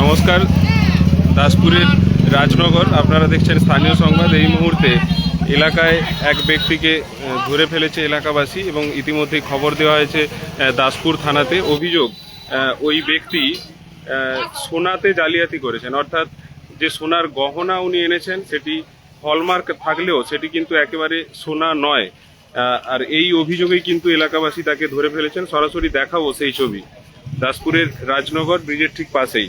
নমস্কার, দাসপুরের রাজনগর, আপনারা দেখছেন স্থানীয় সংবাদ। এই মুহূর্তে এলাকায় এক ব্যক্তিকে ধরে ফেলেছে এলাকাবাসী এবং ইতিমধ্যেই খবর দেওয়া হয়েছে দাসপুর থানাতে। অভিযোগ ওই ব্যক্তি সোনাতে জালিয়াতি করেছেন। অর্থাৎ যে সোনার গহনা উনি এনেছেন, সেটি হলমার্ক থাকলেও সেটি কিন্তু একেবারে সোনা নয়। আর এই অভিযোগেই কিন্তু এলাকাবাসী তাকে ধরে ফেলেছেন। সরাসরি দেখাবো সেই ছবি। দাসপুরের রাজনগর ব্রিজের ঠিক পাশেই।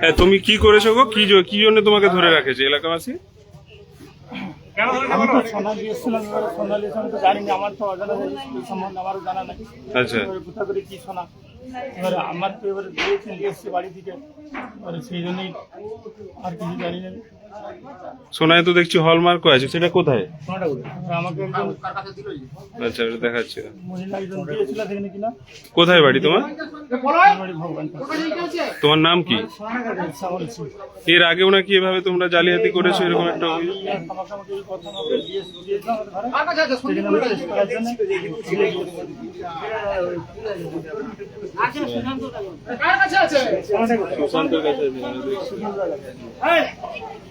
হ্যাঁ তুমি কি করেছ গো? কি কি জন্য তোমাকে ধরে রাখেছে এলাকাবাসী? আমি তো সোনা দিয়েছিলাম সোনা দিয়েছি তো জানি না আমার তো অজানা সম্বন্ধে আমারও জানা নাই। আচ্ছা। কোথা করে কি সোনা এবারে আমার তো এবারে দিয়েছি নিয়ে বাড়ি থেকে। এবারে সেই জন্যই আর কিছু জানি না। সোনায় তো দেখছি হলমার্কও আছে, সেটা কোথায়? আচ্ছা দেখাচ্ছি। কোথায় বাড়ি তোমার? তোমার নাম কি? এর আগেও নাকি এভাবে তোমরা জালিয়াতি করেছ, এরকম একটা সুশান্তের কাছে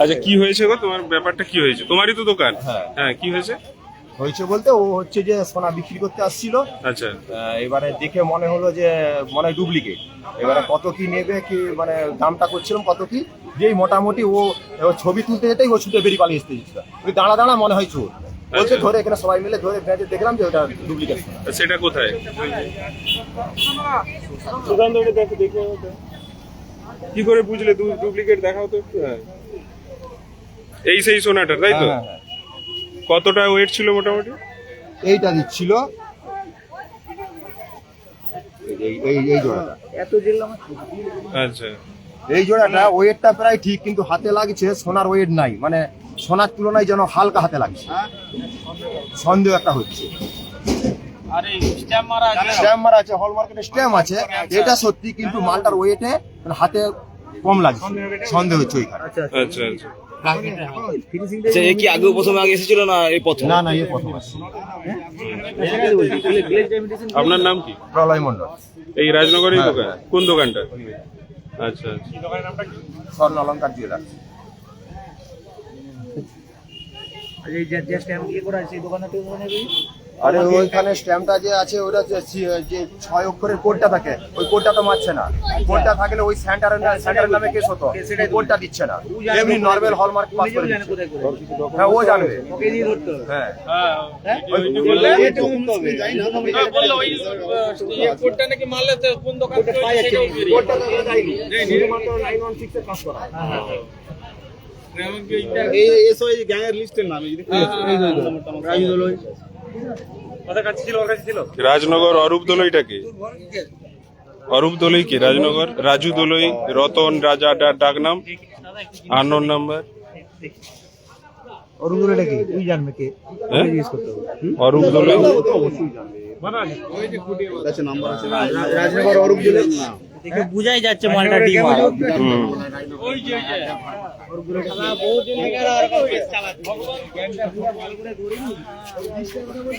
আচ্ছা কি হয়েছে গো? তোমার ব্যাপারটা কি হয়েছে? তোমারই তো দোকান। হ্যাঁ। কি হয়েছে? হয়েছে বলতে ও হচ্ছে যে সোনা বিক্রি করতে আসছিল। আচ্ছা। এবারে দেখে মনে হলো যে মনে ডুপ্লিকেট এবারে কত কি নেবে কি মানে দামটা করছিলাম কত কি যেই মোটামুটি ও ছবি তুলতে যেতেই ও ছুটে বেরিয়ে পালিয়ে আসতে দাঁড়া দাঁড়া মনে হয় চোর। বলছে আচ্ছা। ধরে এখানে সবাই মিলে ধরে ভেঁজে দেখলাম যে ওটা ডুপ্লিকেট সেটা কোথায়? সুকান্ত ওটা দেখে দেখে কি করে বুঝলে? ডুপ্লিকেট দেখাও তো একটু। হ্যাঁ। এই সেই সোনাটা তাই তো? হ্যাঁ, কতটা ওয়েট ছিল মোটামুটি? এইটা দিচ্ছিল। এই এই এই জোড়াটা। আচ্ছা। এই জোড়াটা ওয়েটটা প্রায় ঠিক কিন্তু হাতে লাগছে সোনার ওয়েট নাই। মানে সোনার তুলনায় যেন হালকা হাতে লাগছে সন্দেহ একটা হচ্ছে। আরে স্ট্যাম্প মারা আছে। স্ট্যাম্প মারা আছে হলমার্কেটে স্ট্যাম্প আছে। এটা সত্যি কিন্তু মালটার ওয়েটে হাতে কম লাগছে সন্দেহ হচ্ছে আচ্ছা আচ্ছা। আচ্ছা এ কি আগেও প্রথমে আগে এসেছিল না এই প্রথম? না না প্রথম আপনার নাম কি? প্রলয় মন্ডল এই রাজনগরের হ্যাঁ, দোকান? হ্যাঁ। কোন দোকানটা? আচ্ছা আচ্ছা। স্বর্ণ অলঙ্কার জুয়েলার্স। এই যে যে স্ট্যাম্প দিয়ে করা আছে এই দোকানে তো ধরে আরে ওইখানে স্ট্যাম্পটা যে আছে ওটা যে ছয় অক্ষরের কোডটা থাকে ওই কোডটা তো মারছে না। কোডটা থাকলে ওই সেন্টারের না- সেন্টারের নামে কেস হতো। ওই কোডটা দিচ্ছে না। এমনি নর্মাল হলমার্ক পাস করে। হ্যাঁ ও জানবে। হ্যাঁ। কোডটা তো যায়নি শুধুমাত্র 916 এর কাজ করা রাজনগর অরূপ দলইটাকে অরূপ দলই কি? রাজনগর রাজু দলই রতন রাজা ডা- ডাকনাম আননোন নাম্বার। অরুণ দোলেটা কি? তুই জানবে কে? হ্যাঁ? জিজ্ঞেস করতে হবে অরূপ দোলে রাজনগর অরুণ দোলে দেখে বুঝাই যাচ্ছে মালটা ডিম। আর হুম।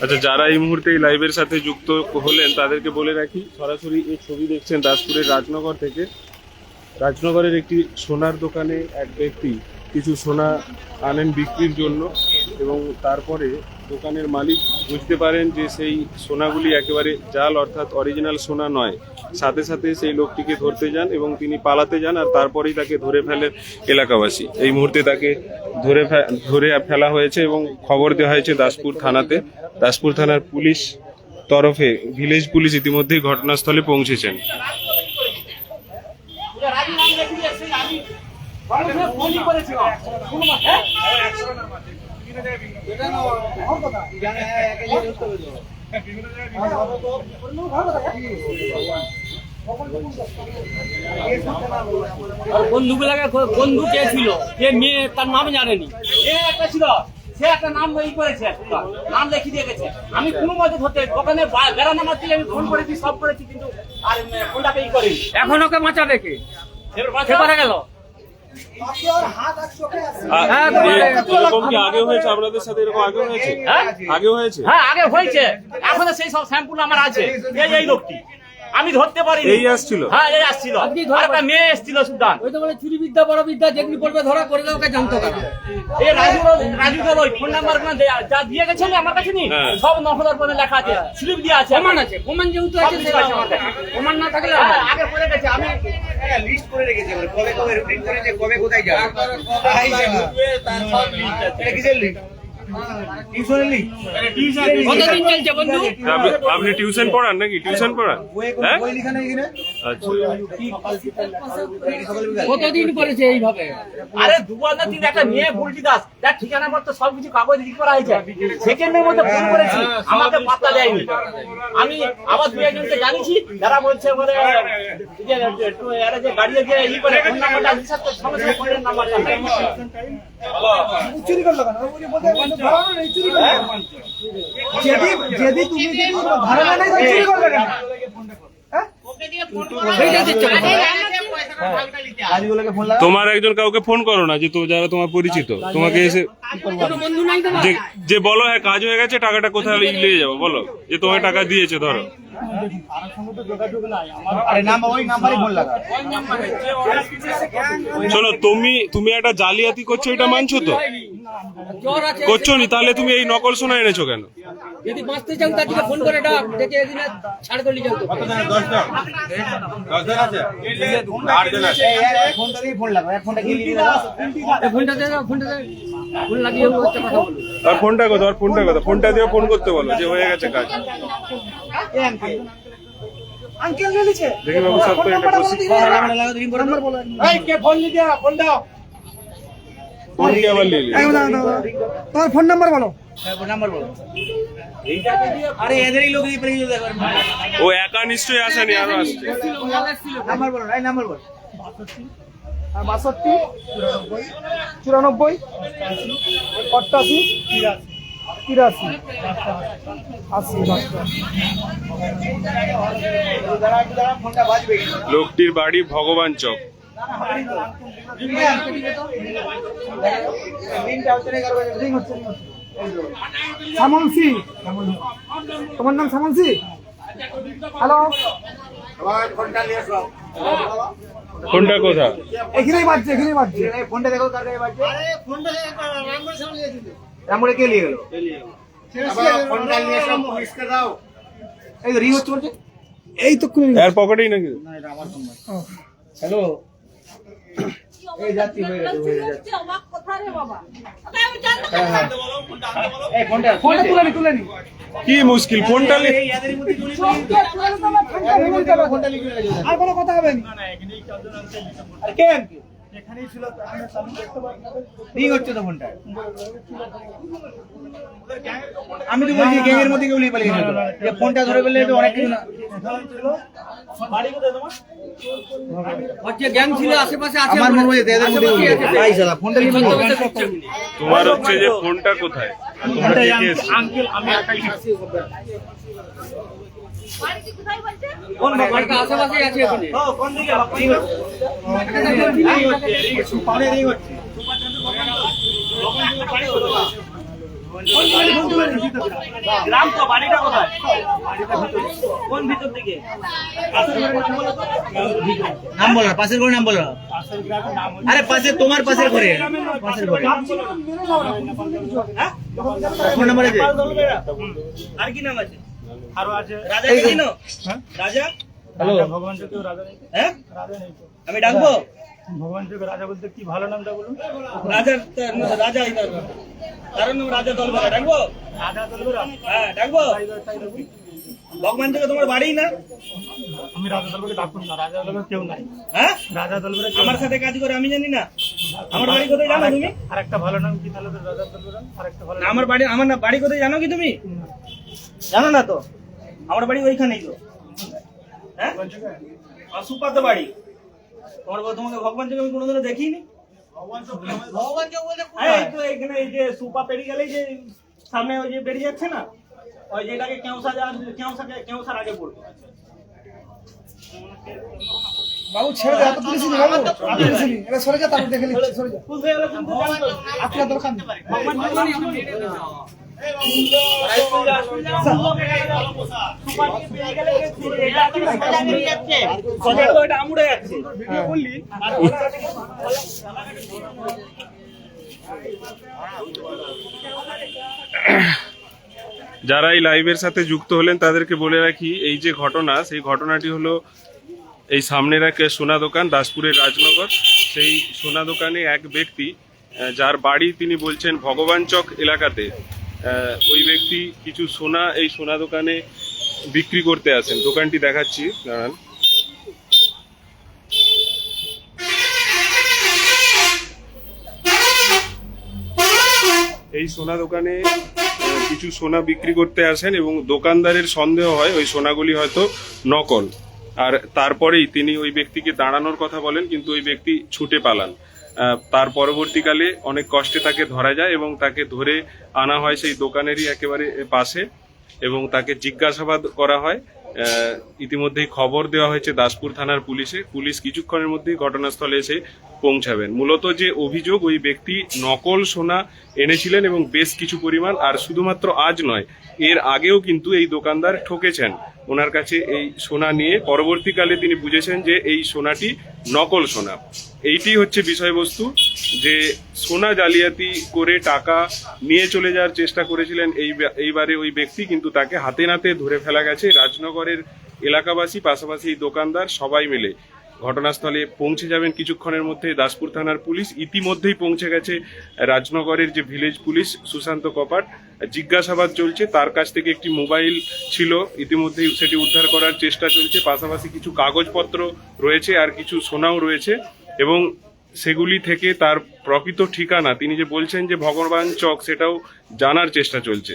আচ্ছা যারা এই মুহূর্তে এই লাইভের সাথে যুক্ত হলেন তাদেরকে বলে রাখি সরাসরি এই ছবি দেখছেন দাসপুরের রাজনগর থেকে। রাজনগরের একটি সোনার দোকানে এক ব্যক্তি কিছু সোনা আনেন বিক্রির জন্য এবং তারপরে দোকানের মালিক বুঝতে পারেন যে সেই সোনাগুলি একেবারে জাল অর্থাৎ অরিজিনাল সোনা নয়। সাথে সাথে সেই লোকটিকে ধরতে যান এবং তিনি পালাতে যান আর তারপরেই তাকে ধরে ফেলেন এলাকাবাসী। এই মুহূর্তে তাকে ধরে ধরে ফেলা হয়েছে এবং খবর দেওয়া হয়েছে দাসপুর থানাতে। দাসপুর থানার পুলিশ তরফে ভিলেজ পুলিশ ইতিমধ্যেই ঘটনাস্থলে পৌঁছেছেন। বন্ধুগুলাকে বন্ধু কে ছিল? যে মেয়ে তার নাম জানেনি। এ একটা ছিল সে একটা নাম ই করেছে নাম লিখে দিয়ে গেছে। আমি কোনো মতে ধরতে দোকানে বা- বেড়ানো মাত্র আমি ফোন করেছি সব করেছি কিন্তু আর ফোনটাকে ই করিনি। এখন ওকে বাঁচাবে কে পারা গেল? এরকম কি আগে হয়েছে? আপনাদের সাথে এরকম আগে হয়েছে? হ্যাঁ? আগে হয়েছে? হ্যাঁ আগে হয়েছে। এখনও সেই সব স্যাম্পল আমার আছে। এই এই লোকটি। আমি ধরতে পারি এই আসছিল। হ্যাঁ এই আসছিল। আর একটা মেয়ে এসছিল সুদান ওই তো বলে চুরি বিদ্যা বড় বিদ্যা যেদিন পড়বে ধরা করে দাও ওকে জানতো কারা। এই রাজু রাজু দেব ওই ফোন নাম্বার যা দিয়ে গেছেন আমার কাছে নি হ্যাঁ। সব নফদার পরে লেখা আছে স্লিপ দিয়ে আছে। প্রমাণ আছে প্রমাণ যেহেতু আছে সেটা আছে আমার কাছে। প্রমাণ না থাকলে হ্যাঁ, আগে পড়ে গেছে আমি লিস্ট করে রেখেছে কবে কবে রুটিন করে যে কবে কোথায় যাবে তাই যাবে। এটা কিসের লিস্ট টিউশনের লিস্ট কতদিন চলছে বন্ধু আপনি টিউশন পড়ান নাকি টিউশন পড়ান হ্যাঁ আচ্ছা কতদিন করেছে এইভাবে আরে দুবার না তিন একটা মেয়ে বুলটি দাস তার ঠিকানা পত্র সবকিছু কাগজ লিখ করা হয়েছে সেকেন্ডের মধ্যে ফোন করেছি আমাকে পাত্তা দেয়নি আমি আবার দু একজনকে জানিয়েছি যারা বলছে বলে যে একটু গাড়ি যে ই করে ফোন নাম্বারটা হিসাব করে নাম্বারটা। চুরি করল? যদি যদি তুমি ধারণা নেই চুরি কেন? লাগা তোমার একজন কাউকে ফোন করো না যে তো যারা তোমার পরিচিত। তোমাকে এসে যে বলো হ্যাঁ কাজ হয়ে গেছে টাকাটা কোথায় নিয়ে যাব বলো। যে তোমায় টাকা দিয়েছে ধরো। দেখুন কারোর সঙ্গে তো যোগাযোগ নাই আমার আরে নাম্বার ওই নাম্বারই ফোন লাগা। শোনো তুমি তুমি একটা জালিয়াতি করছ এটা মানছো তো? করছ নি তাহলে তুমি এই নকল সোনা এনেছো কেন? যদি বাঁচতে চাও তাকে ফোন করে ডাক দেখে এদিনে ছাড় করলি যাও তো ফোনটা দিয়ে ফোন লাগা এক ফোনটা গিয়ে নিয়ে দাও এই ফোনটা দে দাও, ফোনটা দে। ফোন লাগিয়ে হচ্ছে কথা বলো আর ফোনটা কথা আর ফোনটা কথা ফোনটা দিয়ে ফোন করতে বলো যে হয়ে গেছে কাজ। আঙ্কেল নিয়েছে দেখি বাবু সব তো এটা বসে নাম্বার বলো এই কে ফোন দিতে ফোন দাও। ফোন কে আবার নিয়ে নিলি? তোমার ফোন নাম্বার বলো। নাম্বার বলো। আরে এদেরই লোক দিয়ে পেরিয়ে যাবে। ও একা নিশ্চয়ই আসেনি আরও আসছে। নাম্বার বলো এই নাম্বার বলো। আর বাষট্টি চুরানব্বই অষ্টাশি তিরাশি। আশি। লোকটির বাড়ি ভগবান চক। সামনসি তোমার নাম সামনসি হ্যালো ফোনটা কোথা এখানেই বাজছে এখানেই বাজছে। ফোনটা দেখো কার কাছে বাজছে? রামপুরে কে নিয়ে গেল? এই তো রিং হচ্ছে বলছে? এই তো খুলে এর পকেটেই নাকি? হ্যালো এই যাত্রী হয়ে গেছে হয়ে যাচ্ছে। অবাক কথা রে বাবা। এই ফোনটা ফোনটা তুলে নি তুলে নি কি মুশকিল ফোনটা লি- আর কোনো কথা হবে না? এখানেই রিং হচ্ছে তো ফোনটা। আমি তো বলছি গ্যাংয়ের মধ্যে কেউ পালিয়ে গেছে যে ফোনটা ধরে ফেললে তো অনেক কিছু না। তোমার হচ্ছে আশেপাশে আছে মনে হয় যে ফোনটা নিয়ে পালিয়ে গেছে। তোমার হচ্ছে যে ফোনটা কোথায়? তোমরা কে কে এসছো? আঙ্কেল আমি গ্রাম তো বাড়িটা কোথায়? কোন ভিতর দিকে? নাম বলো পাশের ঘরে নাম বলো। আরে পাশে তোমার পাশের ঘরে। পাশের ঘরে। ফোন নাম্বার আছে? আর কি নাম আছে? আরও আছে। রাজা চিনো হ্যাঁ? রাজা? ভগবান চোখেও রাজা নেই হ্যাঁ? রাজা নেই আমি ডাকবো? ভগবান চোখে রাজা বলতে কি ভালো নামটা বলুন? রাজার রাজা কারণ নাম রাজা দলবেলা ডাকবো? রাজা দলবেরা হ্যাঁ ডাকবো। ভগবান থেকে তোমার বাড়ি না? আমি রাজা দলবেকে ডাকুন না রাজা দলবে কেউ নাই। হ্যাঁ? রাজা দলবেরা আমার সাথে কাজ করে আমি জানি না। আমার বাড়ি কোথায় জানো তুমি? আর একটা ভালো নাম কি তাহলে রাজা দলবেরা আর একটা ভালো আমার বাড়ি আমার না বাড়ি কোথায় জানো কি তুমি? জানো না তো? আমার বাড়ি ওইখানেই তো। হ্যাঁ? সুপাতে বাড়ি। তোমার তোমাকে ভগবান থেকে আমি কোনোদিনও দেখিনি। হ্যাঁ, এই তো এখানে এই যে সুপা পেরিয়ে গেলেই যে সামনে ওই যে বেরিয়ে যাচ্ছে না? ওই যেটাকে কেউসা যা- কেউসাকে কেউসার আগে পড়বে। বাবু ছেড়ে দে এত পুলিশ নি বাবু। এত নি এরা সরে যা তারপর দেখে নিচ্ছি। সরে যা বুঝতে গেলে। কিন্তু জানো তো। আপনার দরকার নেই। যারা এই লাইভের সাথে যুক্ত হলেন, তাদেরকে বলে রাখি, এই যে ঘটনা, সেই ঘটনাটি হলো এই সামনের এক সোনা দোকান, দাসপুরের রাজনগর। সেই সোনা দোকানে এক ব্যক্তি যার বাড়ি তিনি বলছেন ভগবান চক এলাকাতে। ওই ব্যক্তি কিছু সোনা, এই সোনা দোকানে বিক্রি করতে আসেন। দোকানটি দেখাচ্ছি, দাঁড়ান। এই সোনা দোকানে কিছু সোনা বিক্রি করতে আসেন এবং দোকানদারের সন্দেহ হয় ওই সোনাগুলি হয়তো নকল। আর তারপরেই তিনি ওই ব্যক্তিকে দাঁড়ানোর কথা বলেন, কিন্তু ওই ব্যক্তি ছুটে পালান। তার পরবর্তীকালে অনেক কষ্টে তাকে ধরা যায় এবং তাকে ধরে আনা হয় সেই দোকানেরই একেবারে পাশে এবং তাকে জিজ্ঞাসাবাদ করা হয়। ইতিমধ্যেই খবর দেওয়া হয়েছে দাসপুর থানার পুলিশে। পুলিশ কিছুক্ষণের মধ্যেই ঘটনাস্থলে এসে পৌঁছাবেন। মূলত যে অভিযোগ, ওই ব্যক্তি নকল সোনা এনেছিলেন এবং বেশ কিছু পরিমাণ, আর শুধুমাত্র আজ নয়, এর আগেও কিন্তু এই দোকানদার ঠকেছেন। ওনার কাছে এই সোনা নিয়ে পরবর্তীকালে তিনি বুঝেছেন যে এই সোনাটি নকল সোনা। এইটি হচ্ছে বিষয়বস্তু যে সোনা জালিয়াতি করে টাকা নিয়ে চলে যাওয়ার চেষ্টা করেছিলেন এই এইবারে ওই ব্যক্তি, কিন্তু তাকে হাতে নাতে ধরে ফেলা গেছে। রাজনগরের এলাকাবাসী, পাশাপাশি দোকানদার সবাই মিলে। ঘটনাস্থলে পৌঁছে যাবেন কিছুক্ষণের মধ্যে দাসপুর থানার পুলিশ। ইতিমধ্যেই পৌঁছে গেছে রাজনগরের যে ভিলেজ পুলিশ, সুশান্ত কপাট। জিজ্ঞাসাবাদ চলছে, তার কাছ থেকে একটি মোবাইল ছিল। ইতিমধ্যেই সেটি উদ্ধার করার চেষ্টা চলছে। পাশাপাশি কিছু কাগজপত্র রয়েছে আর কিছু সোনাও রয়েছে এবং সেগুলি থেকে তার প্রকৃত ঠিকানা, তিনি যে বলছেন যে ভগবান চক, সেটাও জানার চেষ্টা চলছে।